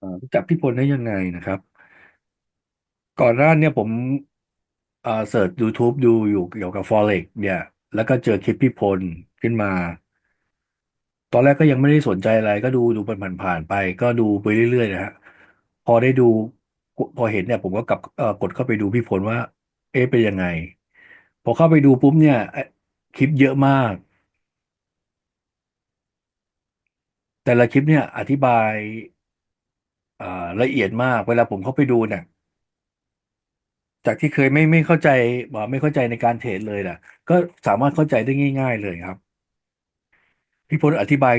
อ่ารู้จักพี่พลได้ยังไงนะครับ ก่อนหน้าเนี่ยผมอ่าเสิร์ช YouTube ดูอยู่เกี่ยวกับ Forex เนี่ย แล้วก็เจอคลิปพี่พลขึ้นมา ตอนแรกก็ยังไม่ได้สนใจอะไร ก็ดูดูมันผ่านๆไป ก็ดูไปเรื่อยๆนะฮะพอได้ดูพอเห็นเนี่ย ผมก็กลับเอ่อกดเข้าไปดูพี่พลว่า เอ๊ะเป็นยังไง พอเข้าไปดูปุ๊บเนี่ยเอ๊ะคลิปเยอะมาก แต่ละคลิปเนี่ยอธิบาย อ่าละเอียดมากเวลาผมเข้าไปดูเนี่ย จากที่เคยไม่ไม่เข้าใจบอกไม่เข้าใจในการเทรดเลยล่ะ ก็สามารถเข้าใจได้ง่าย ๆ เลยครับ พี่พลอธิบาย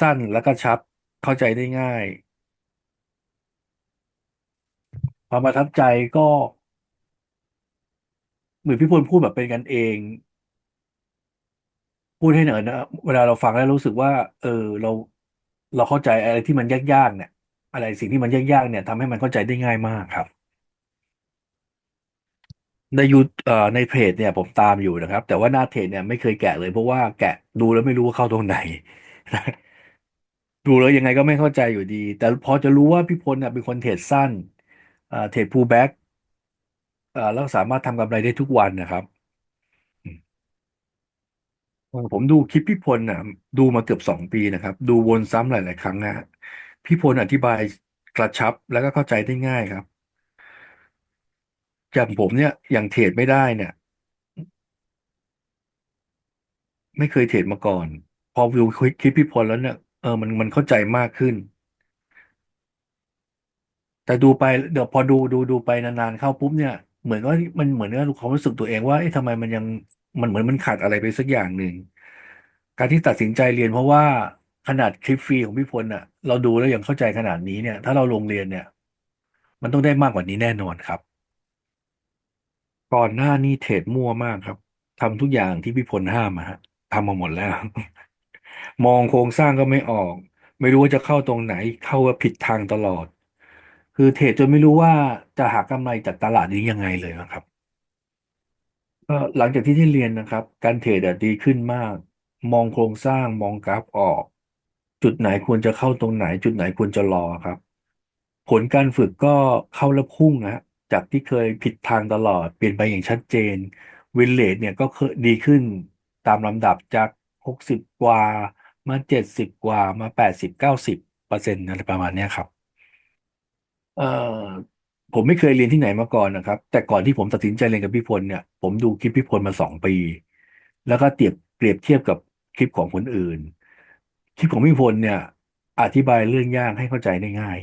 สั้นแล้วก็ชัดเข้าใจได้ง่าย ความประทับใจก็เหมือนพี่พลพูดแบบเป็นกันเอง พูดให้เหนือนะเวลาเราฟังแล้วรู้สึกว่า เออ เราเราเข้าใจอะไรที่มันยากๆเนี่ย อะไรสิ่งที่มันยากๆเนี่ยทำให้มันเข้าใจได้ง่ายมากครับ ในยูเอ่อในเพจเนี่ยผมตามอยู่นะครับ แต่ว่าหน้าเพจเนี่ยไม่เคยแกะเลย เพราะว่าแกะดูแล้วไม่รู้ว่าเข้าตรงไหน ดูแล้วยังไงก็ไม่เข้าใจอยู่ดี แต่พอจะรู้ว่าพี่พลน่ะเป็นคนเทรดสั้นอ่าเทรดพูลแบ็กอ่าแล้วสามารถทำกำไรได้ทุกวันนะครับผมดูคลิปพี่พลน่ะ ดูมาเกือบสองปีนะครับ ดูวนซ้ำหลาย ๆ ครั้งนะ พี่พลอธิบายกระชับแล้วก็เข้าใจได้ง่ายครับ อย่างผมเนี่ย อย่างเทรดไม่ได้เนี่ย ไม่เคยเทรดมาก่อน พอดูคลิปพี่พลแล้วเนี่ยเออมันมันเข้าใจมากขึ้น แต่ดูไปเดี๋ยวพอดูดูดูไปนานๆเข้าปุ๊บเนี่ย เหมือนว่ามันเหมือนกับความรู้สึกตัวเองว่าเอ๊ะทำไมมันยังมันเหมือนมันขาดอะไรไปสักอย่างหนึ่งการที่ตัดสินใจเรียนเพราะว่า ขนาดคลิปฟรีของพี่พลน่ะ เราดูแล้วยังเข้าใจขนาดนี้เนี่ย ถ้าเราลงเรียนเนี่ย มันต้องได้มากกว่านี้แน่นอนครับ ก่อนหน้านี้เทรดมั่วมากครับทำทุกอย่างที่พี่พลห้ามอะฮะทำมาหมดแล้ว มองโครงสร้างก็ไม่ออก ไม่รู้ว่าจะเข้าตรงไหน เข้าว่าผิดทางตลอด คือเทรดจนไม่รู้ว่าจะหากำไรจากตลาดนี้ยังไงเลยนะครับก็หลังจากที่ได้เรียนนะครับ การเทรดอะดีขึ้นมาก มองโครงสร้างมองกราฟออก จุดไหนควรจะเข้าตรงไหน จุดไหนควรจะรอครับ ผลการฝึกก็เข้าแล้วพุ่งนะจากที่เคยผิดทางตลอดเปลี่ยนไปอย่างชัดเจนวินเลทเนี่ยก็เคยดีขึ้นตามลำดับจากหกสิบกว่ามาเจ็ดสิบกว่ามาแปดสิบเก้าสิบเปอร์เซ็นต์อะไรประมาณนี้ครับเอ่อผมไม่เคยเรียนที่ไหนมาก่อนนะครับ แต่ก่อนที่ผมตัดสินใจเรียนกับพี่พลเนี่ย ผมดูคลิปพี่พลมาสองปี แล้วก็เทียบเปรียบเทียบกับคลิปของคนอื่น คลิปของพี่พลเนี่ย อธิบายเรื่องยากให้เข้าใจได้ง่าย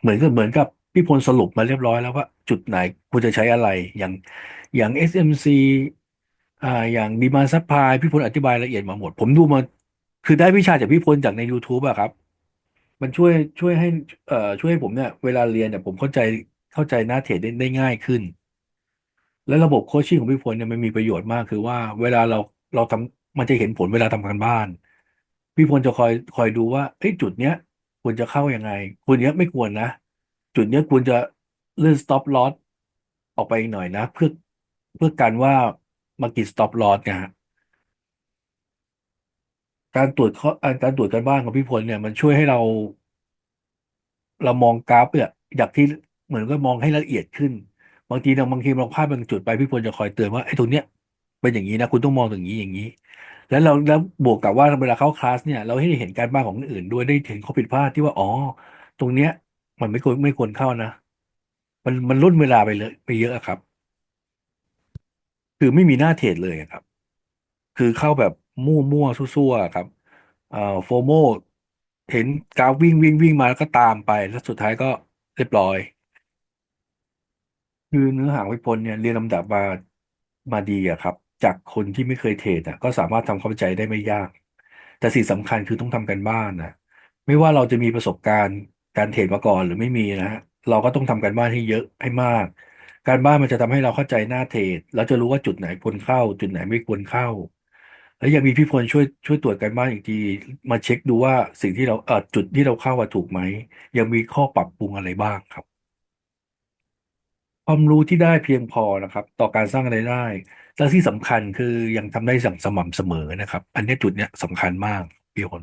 เหมือนกับเหมือนกับพี่พลสรุปมาเรียบร้อยแล้วว่า จุดไหนควรจะใช้อะไรอย่างอย่าง SMC อ่าอย่างดีมาซัพพลายพี่พลอธิบายละเอียดมาหมด ผมดูมา คือได้วิชาจากพี่พลจากใน YouTube อะครับ มันช่วยช่วยให้เอ่อช่วยให้ผมเนี่ย เวลาเรียนเนี่ยผมเข้าใจเข้าใจหน้าเทรดได้ได้ง่ายขึ้น และระบบโคชชิ่งของพี่พลเนี่ยมันมีประโยชน์มากคือว่าเวลาเราเราทำมันจะเห็นผลเวลาทำการบ้าน พี่พลจะคอยคอยดูว่าเอ้จุดเนี้ยควรจะเข้ายังไงควรเนี้ยไม่ควรนะ จุดเนี้ยควรจะเลื่อน stop loss ออกไปอีกหน่อยนะ เพื่อเพื่อกันว่ามากิน stop loss นะฮะการตรวจข้อการตรวจการบ้านของพี่พลเนี่ยมันช่วยให้เรา เรามองกราฟเนี่ยจากที่เหมือนก็มองให้ละเอียดขึ้น บางทีเราบางทีเราพลาดบางจุดไปพี่พลจะคอยเตือนว่าไอ้ตรงเนี้ย เป็นอย่างนี้นะคุณต้องมองอย่างนี้อย่างนี้ แล้วเราแล้วบวกกับว่าเวลาเข้าคลาสเนี่ย เราให้เห็นการบ้านของคนอื่นด้วยได้เห็นข้อผิดพลาดที่ว่าอ๋อตรงเนี้ย มันไม่ควรไม่ควรเข้านะมันมันล่นเวลาไปเลยไปเยอะครับ คือไม่มีหน้าเทรดเลยครับ คือเข้าแบบมั่วมั่วซั่วๆครับเอ่อโฟโมเห็นกราฟวิ่งวิ่งวิ่งมาแล้วก็ตามไป แล้วสุดท้ายก็เรียบร้อย คือเนื้อหาวยพจน์เนี่ยเรียนลำดับมามาดีอะครับ จากคนที่ไม่เคยเทรดอะก็สามารถทำความเข้าใจได้ไม่ยาก แต่สิ่งสำคัญคือต้องทำกันบ้านนะไม่ว่าเราจะมีประสบการณ์การเทรดมาก่อนหรือไม่มีนะฮะเราก็ต้องทำกันบ้านให้เยอะให้มาก การบ้านมันจะทำให้เราเข้าใจหน้าเทรดแล้วจะรู้ว่าจุดไหนควรเข้า จุดไหนไม่ควรเข้า แล้วยังมีพี่พลช่วยช่วยตรวจการบ้านอีกทีมาเช็คดูว่าสิ่งที่เราเออจุดที่เราเข้าว่าถูกไหมยังมีข้อปรับปรุงอะไรบ้างครับความรู้ที่ได้เพียงพอนะครับ ต่อการสร้างรายได้ และที่สำคัญคือยังทำได้อย่งสม่ำเสมอนะครับ อันนี้จุดเนี้ยสำคัญมากพี่คน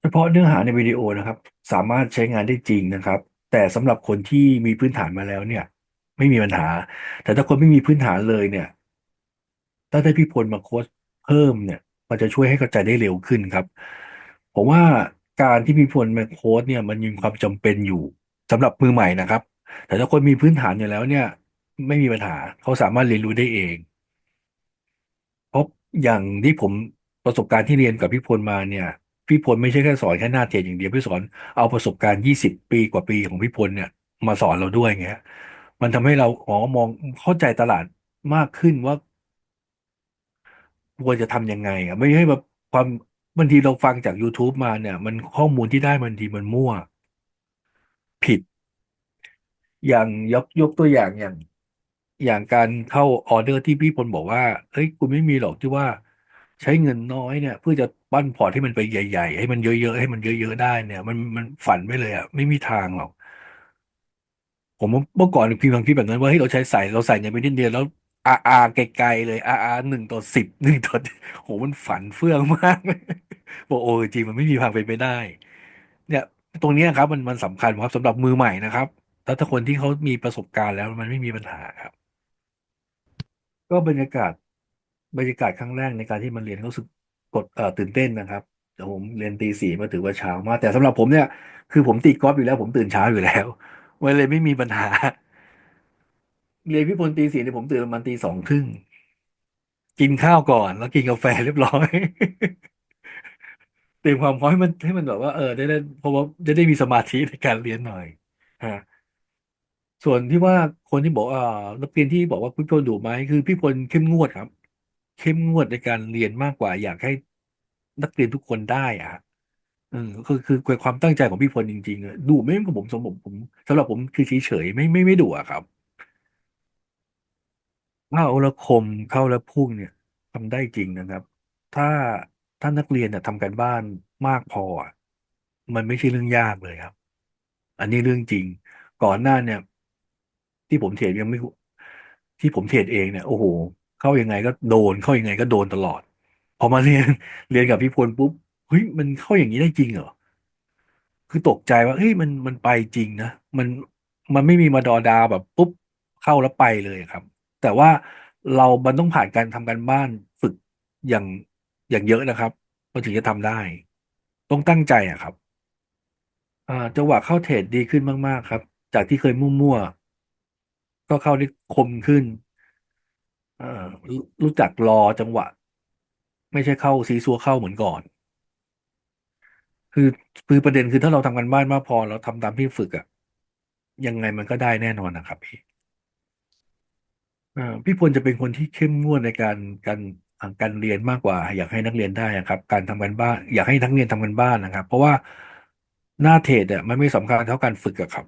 เฉพาะเนื้อหาในวิดีโอนะครับ สามารถใช้งานได้จริงนะครับ แต่สำหรับคนที่มีพื้นฐานมาแล้วเนี่ย ไม่มีปัญหา แต่ถ้าคนไม่มีพื้นฐานเลยเนี่ย ถ้าได้พี่พลมาโค้ชเพิ่มเนี่ยมันจะช่วยให้เข้าใจได้เร็วขึ้นครับ ผมว่าการที่มีพลมาโค้ชเนี่ยมันมีความจำเป็นอยู่สำหรับมือใหม่นะครับ แต่ถ้าคนมีพื้นฐานอยู่แล้วเนี่ย ไม่มีปัญหา เขาสามารถเรียนรู้ได้เอง เพราะอย่างที่ผมประสบการณ์ที่เรียนกับพี่พลมาเนี่ย พี่พลไม่ใช่แค่สอนแค่หน้าเทรดอย่างเดียวพี่สอนเอาประสบการณ์ยี่สิบปีกว่าปีของพี่พลเนี่ยมาสอนเราด้วยไงฮะมันทำให้เราอ๋อมองเข้าใจตลาดมากขึ้นว่าควรจะทำยังไงอะไม่ให้แบบความบางทีเราฟังจาก YouTube มาเนี่ย มันข้อมูลที่ได้บางทีมันมั่ว ผิด อย่างยกยกตัวอย่างอย่าง อย่างการเข้าออเดอร์ที่พี่พลบอกว่า เฮ้ย คุณไม่มีหรอกที่ว่า ใช้เงินน้อยเนี่ย เพื่อจะปั้นพอร์ตให้มันไปใหญ่ ๆ ให้มันเยอะๆ ให้มันเยอะๆ ได้เนี่ย มันมันฝันไปเลยอะ ไม่มีทางหรอก ผมเมื่อก่อนพี่บางพี่แบบนั้นว่าเฮ้ยเราใช้ใส่เราใส่เงินไปนิดเดียวแล้วอาอาไกลๆเลยอาอาหนึ่งต่อสิบหนึ่งต่อโหมันฝันเฟื่องมาก บอกโอ้จริงมันไม่มีทางเป็นไปได้ เนี่ย ตรงเนี้ยครับ มันมันสำคัญครับสำหรับมือใหม่นะครับ แล้วถ้าคนที่เขามีประสบการณ์แล้วมันไม่มีปัญหาครับ ก็บรรยากาศบรรยากาศครั้งแรกในการที่มันเรียนรู้สึกกดเอ่อตื่นเต้นนะครับแต่ผมเรียนตีสี่มาถือว่าเช้ามากแต่สำหรับผมเนี่ย คือผมตีกอล์ฟอยู่แล้ว ผมตื่นเช้าอยู่แล้วมันเลยไม่มีปัญหา เรียนพิพลตีสี่เนี่ยผมตื่นประมาณตีสองครึ่งกินข้าวก่อนแล้วกินกาแฟเรียบร้อย เตรียมความพร้อมให้มันให้มันแบบว่าเออได้ได้เพราะว่าจะได้มีสมาธิในการเรียนหน่อยฮะ ส่วนที่ว่าคนที่บอกอ่านักเรียนที่บอกว่าพี่พลดุไหมคือพี่พลเข้มงวดครับ เข้มงวดในการเรียนมากกว่า อยากให้นักเรียนทุกคนได้อะเออคือคือคือความตั้งใจของพี่พลจริงๆอะดุไหมกับผมสำหรับผมสำหรับผมคือเฉยๆไม่ไม่ไม่ดุอะครับเข้าแล้วคมเข้าแล้วพุ่งเนี่ยทำได้จริงนะครับ ถ้าถ้านักเรียนน่ะทำการบ้านมากพออะมันไม่ใช่เรื่องยากเลยครับ อันนี้เรื่องจริง ก่อนหน้าเนี่ย ที่ผมเทรดยังไม่ที่ผมเทรดเองเนี่ยโอ้โห เข้ายังไงก็โดนเข้ายังไงก็โดนตลอด พอมาเรียนเรียนกับพี่พลปุ๊บเฮ้ยมันเข้าอย่างนี้ได้จริงเหรอคือตกใจว่าเฮ้ยมันมันไปจริงนะมันมันไม่มีมาดอดาแบบปุ๊บเข้าแล้วไปเลยครับ แต่ว่าเรามันต้องผ่านการทำการบ้านฝึกอย่างอย่างเยอะนะครับมันถึงจะทำได้ ต้องตั้งใจอะครับอ่าจังหวะเข้าเทรดดีขึ้นมาก ๆ ครับ จากที่เคยมั่วๆ ก็เข้าได้คมขึ้นอ่ารู้รู้จักรอจังหวะ ไม่ใช่เข้าซีซัวเข้าเหมือนก่อน คือคือประเด็นคือถ้าเราทำกันบ้านมากพอเราทำตามที่ฝึกอะยังไงมันก็ได้แน่นอนนะครับพี่อ่าพี่พลจะเป็นคนที่เข้มงวดในการการอ่าการเรียนมากกว่า อยากให้นักเรียนได้นะครับ การทำกันบ้าน อยากให้นักเรียนทำกันบ้านนะครับ เพราะว่าหน้าเทรดอะมันไม่สำคัญเท่าการฝึกอะครับ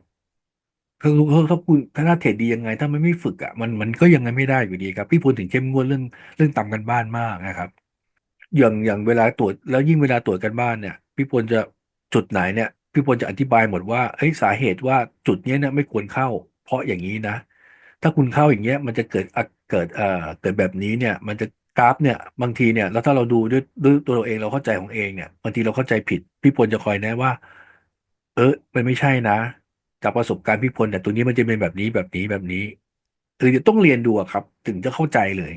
คือถ้าคุณถ้าหน้าเทรดดียังไง ถ้ามันไม่ฝึกอะมันมันก็ยังไงไม่ได้อยู่ดีครับ พี่พลถึงเข้มงวดเรื่องเรื่องทำกันบ้านมากนะครับ อย่างอย่างเวลาตรวจแล้วยิ่งเวลาตรวจกันบ้านเนี่ย พี่พลจะจุดไหนเนี่ย พี่พลจะอธิบายหมดว่าเอ้ยสาเหตุว่าจุดเนี้ยเนี่ยไม่ควรเข้า เพราะอย่างนี้นะ ถ้าคุณเข้าอย่างเงี้ย มันจะเกิดเกิดเอ่อเกิดแบบนี้เนี่ย มันจะกราฟเนี่ยบางทีเนี่ยแล้วถ้าเราดูด้วยด้วยตัวเราเองเราเข้าใจของเองเนี่ยบางทีเราเข้าใจผิด พี่พลจะคอยแนะว่า เออมันไม่ใช่นะ จากประสบการณ์พี่พลแต่ตัวนี้มันจะเป็นแบบนี้แบบนี้แบบนี้เออต้องเรียนดูครับ ถึงจะเข้าใจเลย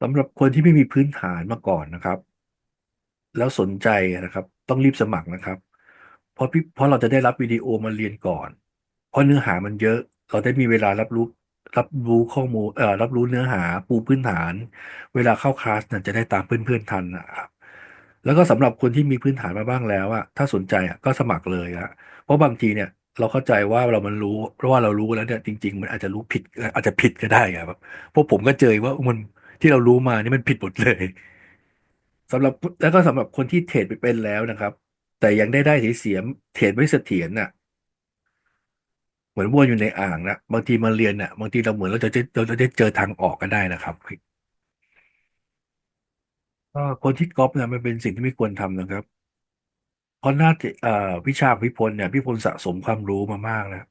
สำหรับคนที่ไม่มีพื้นฐานมาก่อนนะครับ แล้วสนใจนะครับ ต้องรีบสมัครนะครับ เพราะพี่เพราะเราจะได้รับวิดีโอมาเรียนก่อน เพราะเนื้อหามันเยอะ เราได้มีเวลารับรู้รับรู้ข้อมูลเอ่อรับรู้เนื้อหาปูพื้นฐาน เวลาเข้าคลาสน่ะจะได้ตามเพื่อนๆทันนะครับ แล้วก็สำหรับคนที่มีพื้นฐานมาบ้างแล้วอะถ้าสนใจอะก็สมัครเลยอะเพราะบางทีเนี่ยเราเข้าใจว่าเรามันรู้ เพราะว่าเรารู้แล้วเนี่ยจริง ๆ มันอาจจะรู้ผิดอาจจะผิดก็ได้ครับเพราะผมก็เจอว่ามันที่เรารู้มานี่มันผิดหมดเลยสำหรับแล้วก็สำหรับคนที่เทรดไปเป็นแล้วนะครับ แต่ยังได้ได้เสียเสียเทรดไม่เสถียรน่ะเหมือนวนอยู่ในอ่างนะบางทีมาเรียนน่ะ บางทีเราเหมือนเราจะเราจะได้เจอทางออกก็ได้นะครับ ก็คนที่ก๊อปเนี่ยมันเป็นสิ่งที่ไม่ควรทำนะครับ เพราะหน้าที่เอ่อวิชาของพี่พลเนี่ยพี่พลสะสมความรู้มามากนะ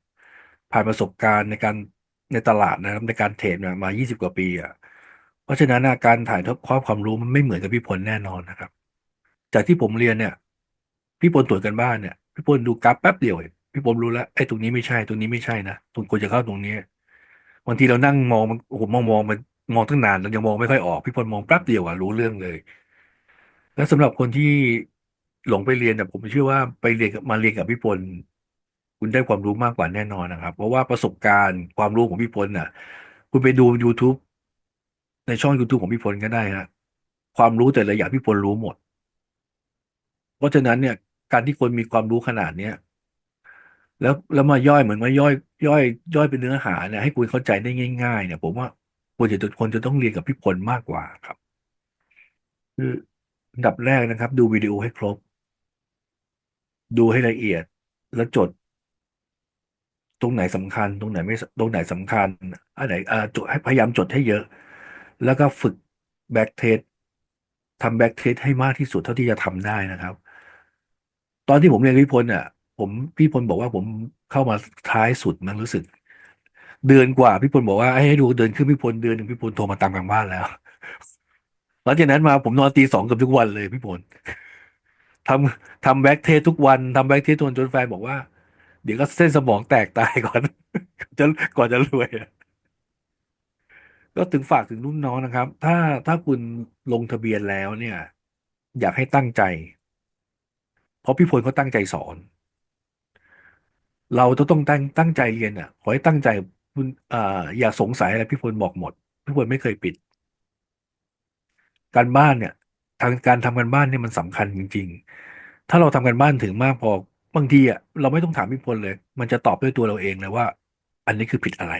ผ่านประสบการณ์ในการในตลาดนะครับในการเทรดเนี่ยมา 20 กว่าปีอะเพราะฉะนั้นนะการถ่ายทอดความความรู้มันไม่เหมือนกับพี่พลแน่นอนนะครับ จากที่ผมเรียนเนี่ย พี่พลตรวจกันบ้านเนี่ยพี่พลดูกราฟแป๊บเดียวเองพี่พลรู้แล้วไอ้ตรงนี้ไม่ใช่ตรงนี้ไม่ใช่นะตรงควรจะเข้าตรงนี้บางทีเรานั่งมองมันโอ้โหมองมองมัน มองตั้งนานเรายังมองไม่ค่อยออก พี่พลมองแป๊บเดียวอะรู้เรื่องเลย แล้วสำหรับคนที่หลงไปเรียนเนี่ยผมเชื่อว่าไปเรียนกับมาเรียนกับพี่พลคุณได้ความรู้มากกว่าแน่นอนนะครับ เพราะว่าประสบการณ์ความรู้ของพี่พลน่ะ คุณไปดู YouTube ในช่อง YouTube ของพี่พลก็ได้ฮะความรู้แต่ละอย่างพี่พลรู้หมด เพราะฉะนั้นเนี่ย การที่คนมีความรู้ขนาดเนี้ยแล้วแล้วมาย่อยเหมือนมาย่อย ย่อย ย่อยเป็นเนื้อหาเนี่ยให้คุณเข้าใจได้ง่าย ๆ เนี่ย ผมว่า ควรจะคนจะต้องเรียนกับพี่พลมากกว่าครับ คืออันดับแรกนะครับ ดูวิดีโอให้ครบ ดูให้ละเอียดแล้วจด ตรงไหนสำคัญ ตรงไหนไม่ตรงไหนสำคัญอันไหนอ่าจดให้พยายามจดให้เยอะ แล้วก็ฝึกแบ็กเทสทำแบ็กเทสให้มากที่สุดเท่าที่จะทำได้นะครับ ตอนที่ผมเรียนกับพี่พลอะ ผมพี่พลบอกว่าผมเข้ามาท้ายสุดมันรู้สึก เดือนกว่าพี่พลบอกว่าให้ดูเดินขึ้นพี่พลเดือนหนึ่งพี่พลโทรมาตามกลางบ้านแล้วหลังจากนั้นมาผมนอนตีสองเกือบทุกวันเลยพี่พลทำทำแบ็กเทสทุกวันทำแบ็กเทสจนจนแฟนบอกว่า เดี๋ยวก็เส้นสมองแตกตายก่อนจะก่อนจะรวยก็ถึงฝากถึงรุ่นน้องนะครับ ถ้าถ้าคุณลงทะเบียนแล้วเนี่ย อยากให้ตั้งใจ เพราะพี่พลเขาตั้งใจสอน เราจะต้องตั้งตั้งใจเรียนอะ ขอให้ตั้งใจ คุณอ่าอย่าสงสัยอะไรพี่พลบอกหมด พี่พลไม่เคยปิด การบ้านเนี่ย ทางการทำการบ้านเนี่ยมันสำคัญจริง ๆ ถ้าเราทำการบ้านถึงมากพอบางทีอะเราไม่ต้องถามพี่พลเลย มันจะตอบด้วยตัวเราเองเลยว่า อันนี้คือผิดอะไร